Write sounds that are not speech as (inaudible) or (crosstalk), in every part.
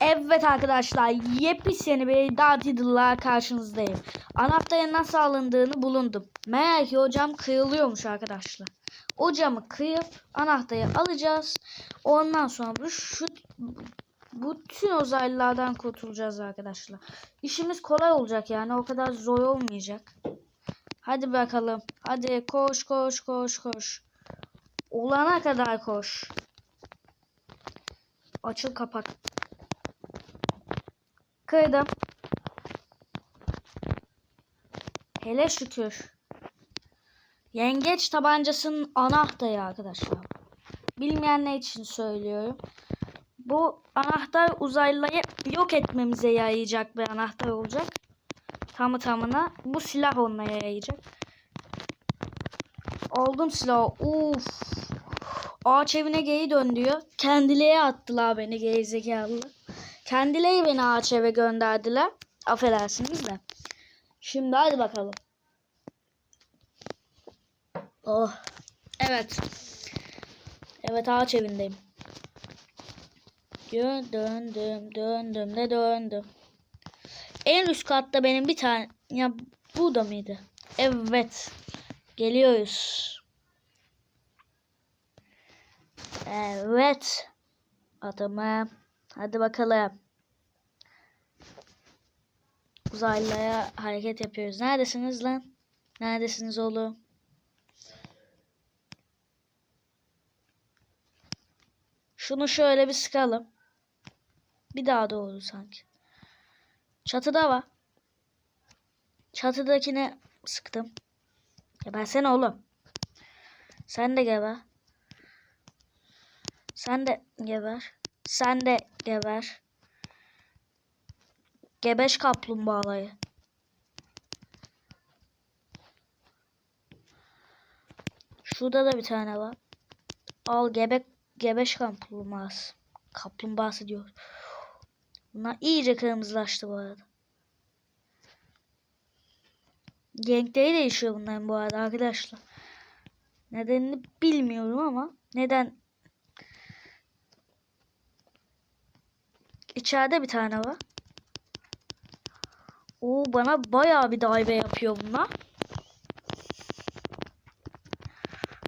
Evet arkadaşlar yepyeni bir Dark Riddle'la karşınızdayım. Anahtarın nasıl alındığını bulundum. Meğer ki o cam kıyılıyormuş arkadaşlar. O camı kıyıp anahtarı alacağız. Ondan sonra bu şu bütün uzaylılardan kurtulacağız arkadaşlar. İşimiz kolay olacak yani o kadar zor olmayacak. Hadi bakalım. Hadi koş koş koş koş. Olana kadar koş. Açıl kapat. Kırdım. Hele şükür. Yengeç tabancasının anahtarı arkadaşlar. Bilmeyenler için söylüyorum. Bu anahtar uzaylıları yok etmemize yarayacak bir anahtar olacak. Tamı tamına. Bu silah onlara yarayacak. Aldım silahı. Uf. Ağaç evine geri dön diyor. Kendileri attılar beni gerizekalı. Kendileri beni ağaç eve gönderdiler. Affedersiniz de. Şimdi hadi bakalım. Oh. Evet. Evet ağaç evindeyim. Dön, döndüm, döndüm de döndüm. En üst katta benim bir tane... Ya bu da mıydı? Evet. Geliyoruz. Evet. Adamı. Hadi bakalım. Uzaylıya hareket yapıyoruz. Neredesiniz lan? Neredesiniz oğlum? Şunu şöyle bir sıkalım. Bir daha doğru sanki. Çatıda var. Çatıdakine sıktım. Gebersene oğlum. Sen de geber. Sen de geber. Sen de geber. Gebeş kaplumbağalayı. Şurada da bir tane var. Al gebek gebeş kaplumbağası. Kaplumbağası diyor. Bunlar iyice kırmızılaştı bu arada. Renkleri değişiyor bunların bu arada arkadaşlar. Nedenini bilmiyorum ama neden İçeride bir tane var. Oo bana bayağı bir darbe yapıyor bunlar.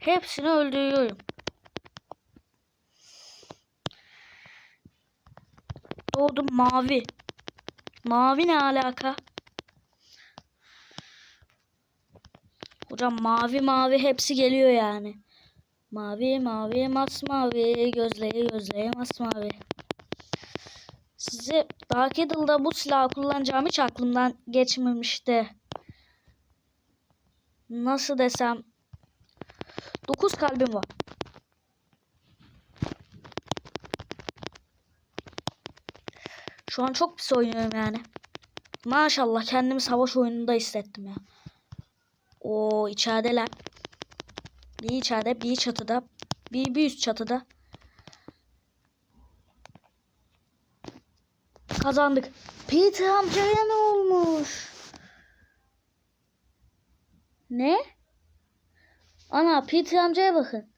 Hepsini öldürüyorum. Doğdum mavi. Mavi ne alaka? Hocam mavi mavi hepsi geliyor yani. Mavi mavi masmavi gözleri gözleri masmavi. Size Dark Riddle'da bu silahı kullanacağım hiç aklımdan geçmemişti. Nasıl desem 9 kalbim var. Şu an çok pis oynuyorum yani. Maşallah kendimi savaş oyununda hissettim ya. O içerideler. Bir içeride, bir çatıda, bir bir üst çatıda. Kazandık. Peter amcaya ne olmuş? Ne? Ana Peter amcaya bakın.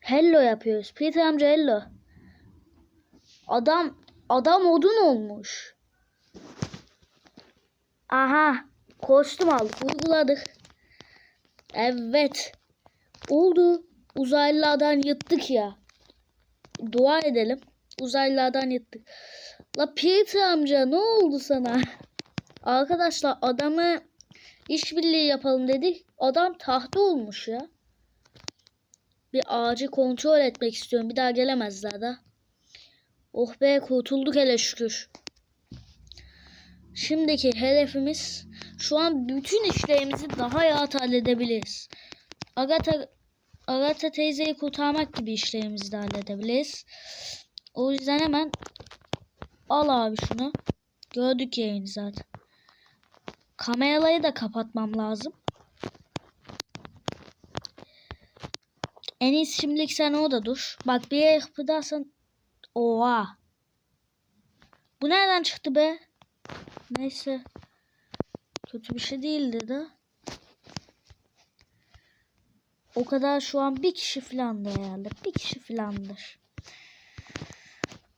Hello yapıyoruz. Peter amca hello. Adam adam odun olmuş. Aha kostüm aldık uyguladık. Evet. Oldu. Uzaylılardan yırttık ya. Dua edelim. Uzaylılardan yırttık. La Peter amca ne oldu sana? Arkadaşlar adamı işbirliği yapalım dedik. Adam tahta olmuş ya. Bir ağacı kontrol etmek istiyorum. Bir daha gelemezler de. Oh be kurtulduk hele şükür. Şimdiki hedefimiz şu an bütün işlerimizi daha rahat halledebiliriz. Agatha Agatha teyzeyi kurtarmak gibi işlerimizi de halledebiliriz. O yüzden hemen al abi şunu. Gördük yayını zaten. Kameraları da kapatmam lazım. En iyisi şimdilik sen orada dur. Bak bir yere kıpırdarsan. Oha. Bu nereden çıktı be? Neyse. Kötü bir şey değildi de. O kadar şu an bir kişi falandır herhalde. Bir kişi falandır.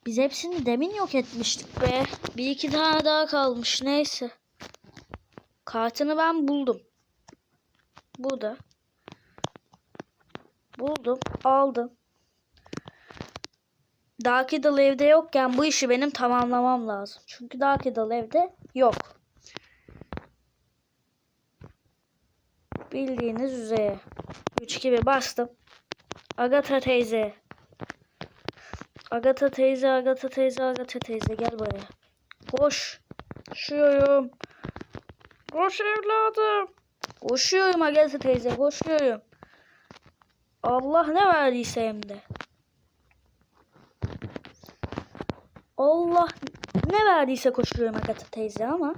Biz hepsini demin yok etmiştik be. Bir iki tane daha kalmış. Neyse. Kartını ben buldum. Burada. Buldum. Aldım. Dark Idol evde yokken bu işi benim tamamlamam lazım. Çünkü Dark Idol evde yok. Bildiğiniz üzere. 3 gibi bastım. Agatha teyze. Agatha teyze, Agatha teyze, Agatha teyze gel buraya. Koş. Koşuyorum. Koş evladım. Koşuyorum Agatha teyze, koşuyorum. Allah ne verdiyse hem de. Allah ne verdiyse koşuyorum Agatha teyze ama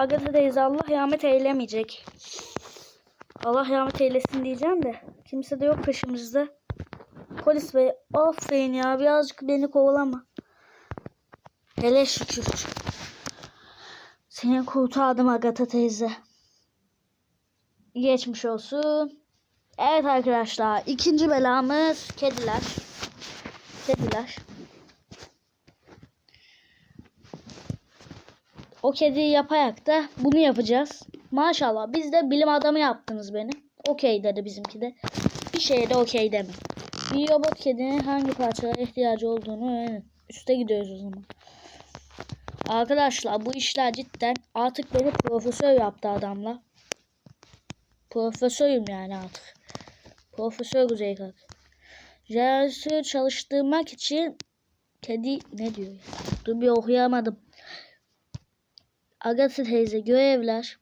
Agatha teyze Allah rahmet eylemeyecek. Allah rahmet eylesin diyeceğim de kimse de yok peşimizde. Polis bey aferin ya birazcık beni kovalama. Hele şükür. Seni kurtardım Agatha teyze. Geçmiş olsun. Evet arkadaşlar ikinci belamız kediler. Kediler. O kediyi yaparak da bunu yapacağız. Maşallah biz de bilim adamı yaptınız beni. Okey dedi bizimki de. Bir şeye de okey deme. Bir robot kedinin hangi parçalara ihtiyacı olduğunu öğrenin. Üste gidiyoruz o zaman. Arkadaşlar bu işler cidden artık beni profesör yaptı adamla. Profesörüm yani artık. Profesör Kuzey Kalk. Jeneratörü çalıştırmak için kedi ne diyor? Dur bir okuyamadım. Agatha teyze görevler.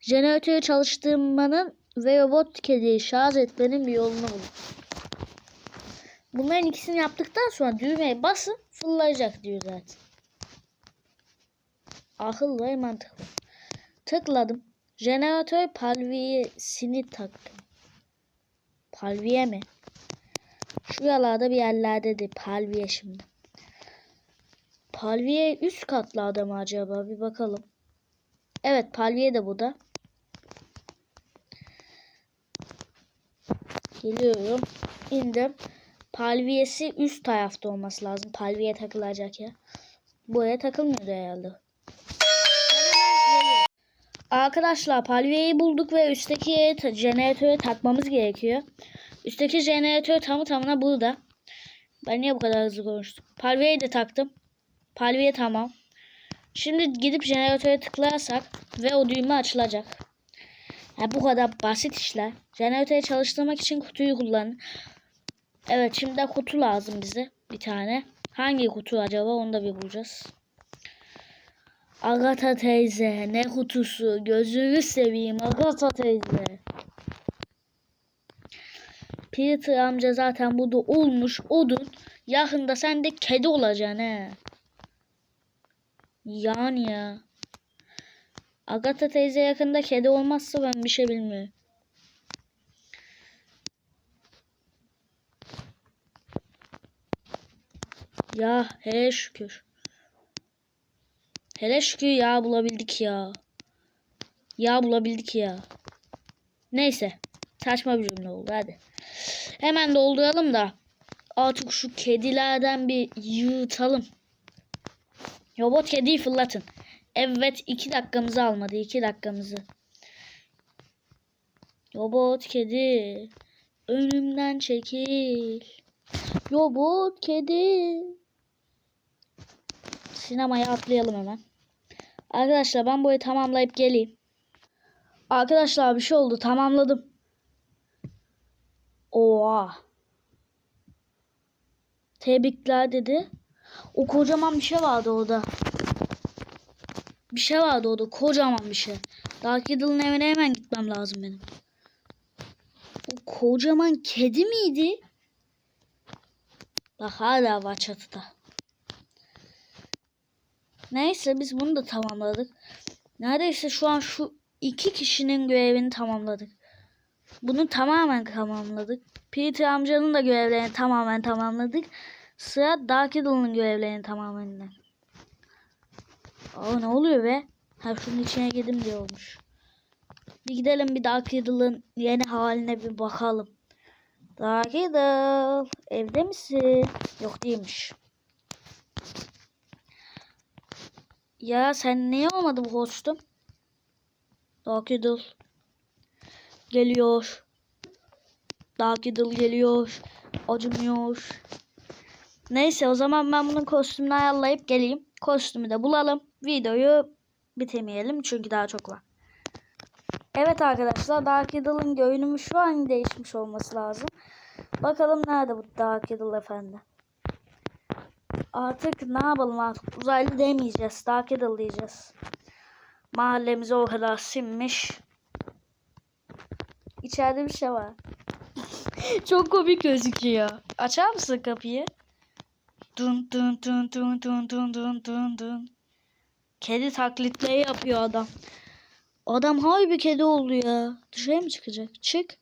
Jeneratörü çalıştırmanın ve robot kediyi şarj etmenin bir yolunu bulun. Bunların ikisini yaptıktan sonra düğmeye basın fırlayacak diyor zaten. Akıllı ve mantıklı. Tıkladım. Jeneratör palviyesini taktım. Palviye mi? Şu yalarda bir yerlerdedir palviye şimdi. Palviye üst katlarda mı acaba? Bir bakalım. Evet palviye de bu da. Geliyorum. İndim. Palviyesi üst tarafta olması lazım. Palviye takılacak ya. Buraya takılmıyordu herhalde. Arkadaşlar palviyeyi bulduk ve üstteki jeneratöre takmamız gerekiyor. Üstteki jeneratör tamı tamına burada. Ben niye bu kadar hızlı konuştum? Palviyeyi de taktım. Palviye tamam. Şimdi gidip jeneratöre tıklarsak ve o düğme açılacak. Ha, bu kadar basit işler. Jeneratörü çalıştırmak için kutuyu kullanın. Evet şimdi de kutu lazım bize. Bir tane. Hangi kutu acaba onu da bir bulacağız. Agatha teyze ne kutusu gözünü seveyim Agatha teyze. Peter amca zaten burada olmuş odun. Yakında sen de kedi olacaksın he. Yani ya. Agatha teyze yakında kedi olmazsa ben bir şey bilmiyorum. Ya hele şükür. Hele şükür ya bulabildik ya. Ya bulabildik ya. Neyse. Saçma bir cümle oldu hadi. Hemen dolduralım da artık şu kedilerden bir yırtalım. Robot kediyi fırlatın. Evet iki dakikamızı almadı. iki dakikamızı. Robot kedi. Önümden çekil. Robot kedi. Sinemaya atlayalım hemen. Arkadaşlar ben burayı tamamlayıp geleyim. Arkadaşlar bir şey oldu. Tamamladım. Oha. Tebrikler dedi. O kocaman bir şey vardı orada. Bir şey vardı orada. Kocaman bir şey. Dark Idol'ın evine hemen gitmem lazım benim. O kocaman kedi miydi? Bak hala var çatıda. Neyse biz bunu da tamamladık. Neredeyse şu an şu iki kişinin görevini tamamladık. Bunu tamamen tamamladık. Peter amcanın da görevlerini tamamen tamamladık. Sıra Dark Idol'un görevlerini tamamen. Aa ne oluyor be? Ha şunun içine girdim diye olmuş. Bir gidelim bir Dark Idol'ın yeni haline bir bakalım. Darkiddle evde misin? Yok değilmiş. Ya sen niye olmadı bu hostum? Darkiddle geliyor. Darkiddle geliyor. Acımıyor. Neyse o zaman ben bunun kostümünü ayarlayıp geleyim. Kostümü de bulalım. Videoyu bitirmeyelim çünkü daha çok var. Evet arkadaşlar Dark Idol'ın görünümü şu an değişmiş olması lazım. Bakalım nerede bu Dark Idol efendi. Artık ne yapalım artık uzaylı demeyeceğiz. Dark Idol diyeceğiz. Mahallemize o kadar sinmiş. İçeride bir şey var. (laughs) Çok komik gözüküyor. Açar mısın kapıyı? Dun dun dun dun dun dun dun dun dun. Kedi taklitleri yapıyor adam. Adam harbi kedi oldu ya. Dışarı mı çıkacak? Çık.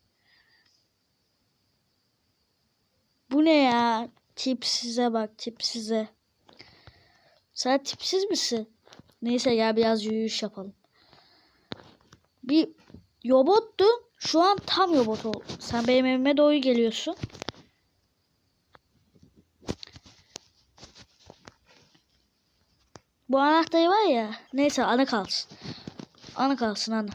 Bu ne ya? Tipsize bak tipsize. Sen tipsiz misin? Neyse gel biraz yürüyüş yapalım. Bir robottu. Şu an tam robot oldu. Sen benim evime doğru geliyorsun. Bu anahtarı var ya. Neyse anı kalsın. Anı kalsın anı.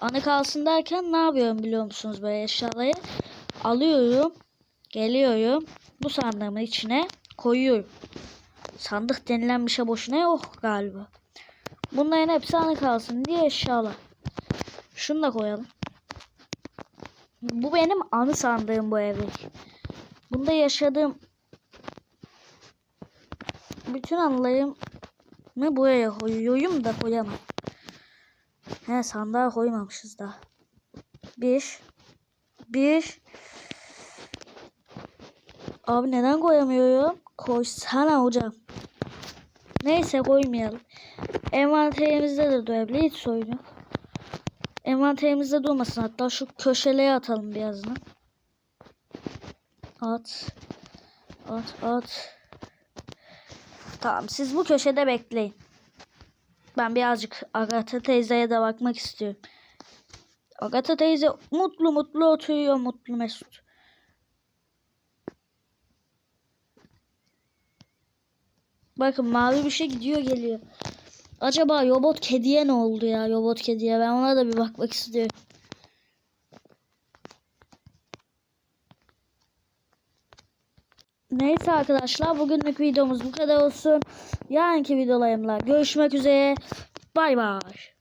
Anı kalsın derken ne yapıyorum biliyor musunuz böyle eşyaları? Alıyorum. Geliyorum. Bu sandığımın içine koyuyorum. Sandık denilen bir şey boşuna yok galiba. Bunların hepsi anı kalsın diye eşyalar. Şunu da koyalım. Bu benim anı sandığım bu evdeki. Bunda yaşadığım bütün anılarımı buraya koyuyorum da koyamam. He sandığa koymamışız da. Bir. Bir. Abi neden koyamıyorum? Koysana hocam. Neyse koymayalım. Envanterimizde de durabilir. Hiç sorun yok. Envanterimizde durmasın. Hatta şu köşelere atalım birazını. At. At at. Tamam siz bu köşede bekleyin. Ben birazcık Agatha teyzeye de bakmak istiyorum. Agatha teyze mutlu mutlu oturuyor mutlu mesut. Bakın mavi bir şey gidiyor geliyor. Acaba robot kediye ne oldu ya robot kediye ben ona da bir bakmak istiyorum. Neyse arkadaşlar bugünlük videomuz bu kadar olsun. Yarınki videolarımla görüşmek üzere. Bay bay.